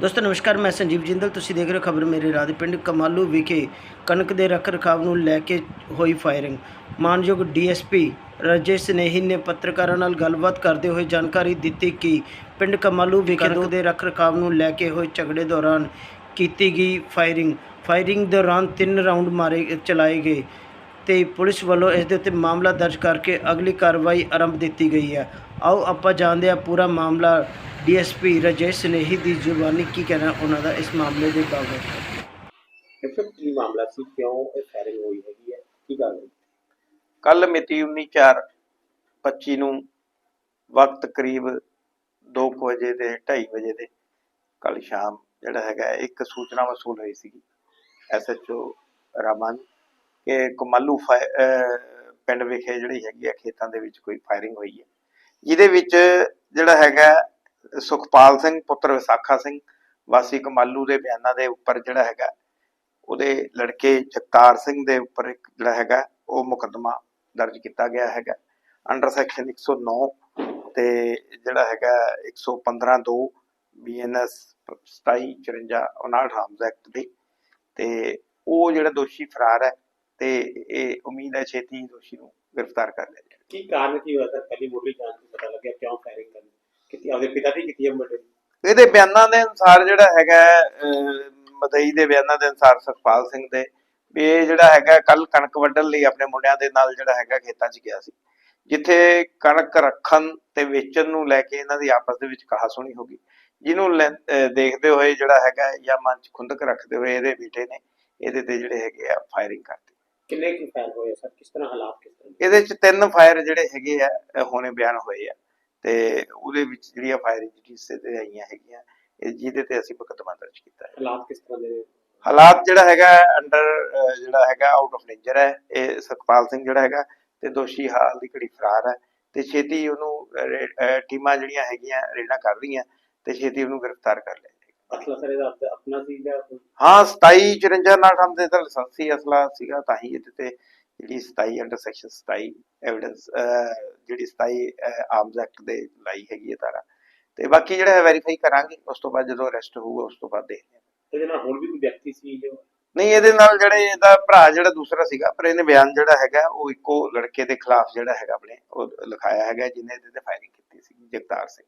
ਦੋਸਤੋ ਨਮਸਕਾਰ ਮੈਂ ਸੰਜੀਵ ਜਿੰਦਲ। ਤੁਸੀਂ ਦੇਖ ਰਹੇ ਹੋ ਖਬਰ ਮੇਰੇ ਰਾਹ ਦੇ ਪਿੰਡ ਕਮਾਲੂ ਵਿਖੇ। ਕਣਕ ਦੇ ਰੱਖ ਰਖਾਵ ਨੂੰ ਲੈ ਕੇ ਹੋਈ ਫਾਇਰਿੰਗ। ਮਾਨਯੋਗ ਡੀਐਸਪੀ ਰਾਜੇਸ਼ ਸਨੇਹੀ ਨੇ ਪੱਤਰਕਾਰਾਂ ਨਾਲ ਗੱਲਬਾਤ ਕਰਦੇ ਹੋਏ ਜਾਣਕਾਰੀ ਦਿੱਤੀ ਕਿ ਪਿੰਡ ਕਮਾਲੂ ਵਿਖੇ ਕਣਕ ਦੇ ਰੱਖ ਰਖਾਵ ਨੂੰ ਲੈ ਕੇ ਹੋਏ ਝਗੜੇ ਦੌਰਾਨ ਕੀਤੀ ਗਈ ਫਾਇਰਿੰਗ। ਫਾਇਰਿੰਗ ਦੌਰਾਨ ਤਿੰਨ ਰਾਉਂਡ ਮਾਰੇ ਚਲਾਏ ਗਏ। ਤੇ ਪੁਲਿਸ ਵੱਲੋਂ ਇਸ ਦੇ ਉੱਤੇ ਮਾਮਲਾ ਦਰਜ ਕਰਕੇ ਅਗਲੀ ਕਾਰਵਾਈ ਆਰੰਭ ਦਿੱਤੀ ਗਈ ਹੈ। ਆਓ ਆਪਾਂ ਜਾਣਦੇ ਹਾਂ ਪੂਰਾ ਮਾਮਲਾ ਡੀਐਸਪੀ ਰਾਜੇਸ਼ ਸਨੇਹੀ ਦੀ ਜ਼ੁਬਾਨੀ ਕੀ ਕਹਿਣਾ ਉਹਨਾਂ ਦਾ ਇਸ ਮਾਮਲੇ ਦੇ ਬਾਬਤ। ਇਹ ਕੀ ਮਾਮਲਾ ਸੀ? ਕਿਉਂ ਇਹ ਫਾਇਰਿੰਗ ਹੋਈ ਹੈਗੀ ਹੈ? ਕੀ ਗੱਲ ਹੋਈ ਕੱਲ ਮਿਤੀ 19/4/25 ਨੂੰ ਵਕਤ ਕਰੀਬ 2 ਵਜੇ ਦੇ 2:30 ਵਜੇ ਦੇ ਕੱਲ ਸ਼ਾਮ ਜਿਹੜਾ ਹੈਗਾ ਇੱਕ ਸੂਚਨਾ ਵਸੂਲ ਹੋਈ ਸੀ ਐਸਐਚਓ ਰਾਮਨ ਕਿ ਕਮਾਲੂ ਪਿੰਡ ਵਿਖੇ ਜਿਹੜੀ ਹੈਗੀ ਆ, ਖੇਤਾਂ ਦੇ ਵਿੱਚ ਕੋਈ ਫਾਇਰਿੰਗ ਹੋਈ ਹੈ। ਜਿਹਦੇ ਵਿੱਚ ਜਿਹੜਾ ਹੈਗਾ ਸੁਖਪਾਲ ਸਿੰਘ, ਪੁੱਤਰ ਵਿਸਾਖਾ ਸਿੰਘ, ਵਾਸੀ ਕਮਾਲੂ ਦੇ ਬਿਆਨਾਂ ਦੇ ਉੱਪਰ ਜਿਹੜਾ ਹੈਗਾ ਉਹਦੇ ਲੜਕੇ ਜਗਤਾਰ ਸਿੰਘ ਦੇ ਉੱਪਰ ਇੱਕ ਜਿਹੜਾ ਹੈਗਾ ਉਹ ਮੁਕੱਦਮਾ ਦਰਜ ਕੀਤਾ ਗਿਆ ਹੈਗਾ ਅੰਡਰ ਸੈਕਸ਼ਨ 109 ਤੇ ਜਿਹੜਾ ਹੈਗਾ 115 2 ਬੀਐਨਐਸ 27 54 59 ਆਰਮਸ ਐਕਟ ਦੇ ਤੇ ਉਹ ਜਿਹੜਾ ਦੋਸ਼ੀ ਫਰਾਰ ਹੈ ਤੇ ਇਹ ਉਮੀਦ ਹੈ ਛੇਤੀ ਦੋਸ਼ੀ ਨੂੰ ਗ੍ਰਿਫਤਾਰ ਕਰ ਲਿਆ ਜਾਏਗਾ ਕੀ ਕਾਰਨ ਕੀ ਹੋਇਆ ਸਰ? ਪਹਿਲੀ ਮੁੱਢਲੀ ਜਾਂਚ ਤੋਂ ਪਤਾ ਲੱਗਿਆ ਕਿਉਂ ਫਾਇਰਿੰਗ ਕਰਨੀ? ਕਿਤੇ ਆਪਦੇ ਪਿਤਾ ਦੀ ਕੀਤੀ ਹੈ ਮੁੰਡੇ ਇਹਦੇ ਬਿਆਨਾਂ ਦੇ ਅਨੁਸਾਰ ਜਿਹੜਾ ਹੈਗਾ ਮਦਈ ਦੇ ਬਿਆਨਾਂ ਦੇ ਅਨੁਸਾਰ ਸੁਖਪਾਲ ਸਿੰਘ ਦੇ ਵੀ ਇਹ ਜਿਹੜਾ ਹੈਗਾ ਕੱਲ ਕਣਕ ਵੱਢਣ ਲਈ ਆਪਣੇ ਮੁੰਡਿਆਂ ਦੇ ਨਾਲ ਜਿਹੜਾ ਹੈਗਾ ਖੇਤਾਂ 'ਚ ਗਿਆ ਸੀ। ਜਿੱਥੇ ਕਣਕ ਰੱਖਣ ਤੇ ਵੇਚਣ ਨੂੰ ਲੈ ਕੇ ਇਹਨਾਂ ਦੀ ਆਪਸ ਦੇ ਵਿੱਚ ਕਹਾ ਸੁਣੀ ਹੋ ਗਈ। ਜਿਹਨੂੰ ਦੇਖਦੇ ਹੋਏ ਜਿਹੜਾ ਹੈਗਾ ਜਾਂ ਮਨ 'ਚ ਖੁੰਦਕ ਰੱਖਦੇ ਹੋਏ ਇਹਦੇ ਬੇਟੇ ਨੇ ਇਹਦੇ ਤੇ ਜਿਹੜੇ ਹੈਗੇ ਆ ਫਾਇਰਿੰਗ ਕਰਤੀ। ਕਿੰਨੇ ਕੀ ਫਾਇਰ ਹੋਏ ਸਰ? ਕਿਸ ਤਰ੍ਹਾਂ ਹਾਲਾਤ ਕਿਸ ਤਰ੍ਹਾਂ? ਇਹਦੇ 'ਚ ਤਿੰਨ ਫਾਇਰ ਜਿਹੜੇ ਹੈਗੇ ਆ ਹੁਣੇ ਬਿਆਨ ਹੋਏ ਆ। ਤੇ ਉਹਦੇ ਵਿੱਚ ਜਿਹੜੀਆਂ ਫਾਇਰਿੰਗ ਜਿਹੜੀ ਤੇ ਆਈਆਂ ਹੈਗੀਆਂ ਇਹ ਜਿਹਦੇ ਤੇ ਅਸੀਂ ਮੁਕੱਦਮਾ ਦਰਜ ਕੀਤਾ ਹੈ। ਹਾਲਾਤ ਕਿਸ ਤਰ੍ਹਾਂ ਦੇ? ਹਾਲਾਤ ਜਿਹੜਾ ਹੈਗਾ ਅੰਡਰ ਜਿਹੜਾ ਹੈਗਾ ਆਊਟ ਆਫ ਡੇਂਜਰ ਹੈ। ਇਹ ਸੁਖਪਾਲ ਸਿੰਘ ਜਿਹੜਾ ਹੈਗਾ ਤੇ ਦੋਸ਼ੀ ਹਾਲ ਦੀ ਘੜੀ ਫਰਾਰ ਹੈ। ਤੇ ਛੇਤੀ ਉਹਨੂੰ ਰੇ- ਅਹ, ਟੀਮਾਂ ਜਿਹੜੀਆਂ ਹੈਗੀਆਂ ਰੇਡਾਂ ਕਰ ਰਹੀਆਂ ਤੇ ਛੇਤੀ ਉਹਨੂੰ ਗ੍ਰਿਫਤਾਰ ਕਰ ਲਿਆ ਅਸਲਾ ਸਰ ਇਹਦਾ ਆਪਣਾ ਸੀ ਜਾਂ ਕੋਈ- ਹਾਂ 27 54 ਨਾਲ ਤਾਂ ਲਾਇਸੈਂਸੀ ਅਸਲਾ ਸੀਗਾ ਤਾਂ ਹੀ ਇਹਦੇ ਤੇ ਜਿਹੜੀ 27 ਅੰਡਰ ਸੈਕਸ਼ਨ 27 ਐਵੀਡੈਂਸ ਜਿਹੜੀ 27 ਆਰਮਸ ਐਕਟ ਦੇ ਲਾਈ ਹੈਗੀ ਹੈ ਤਾਰਾ। ਤੇ ਬਾਕੀ ਜਿਹੜਾ ਹੈ ਵੈਰੀਫਾਈ ਕਰਾਂਗੇ ਉਸ ਤੋਂ ਬਾਅਦ ਜਦੋਂ ਅਰੈਸਟ ਹੋਊਗਾ ਉਸ ਤੋਂ ਬਾਅਦ ਦੇਖਦੇ ਹਾਂ। ਇਹਦੇ ਨਾਲ ਹੋਰ ਵੀ ਕੋਈ ਵਿਅਕਤੀ ਸੀ ਜੋ? ਨਹੀਂ ਇਹਦੇ ਨਾਲ ਜਿਹੜੇ ਇਹਦਾ ਭਰਾ ਜਿਹੜਾ ਦੂਸਰਾ ਸੀਗਾ ਪਰ ਇਹਨੇ ਬਿਆਨ ਜਿਹੜਾ ਹੈਗਾ ਉਹ ਇੱਕੋ ਲੜਕੇ ਦੇ ਖਿਲਾਫ ਜਿਹੜਾ ਹੈਗਾ ਆਪਣੇ ਉਹ ਲਿਖਾਇਆ ਹੈਗਾ ਜਿਹਨੇ ਇਹਦੇ ਤੇ ਫਾਇਰਿੰਗ ਕੀਤੀ ਸੀ ਜਗਤਾਰ ਸਿੰਘ।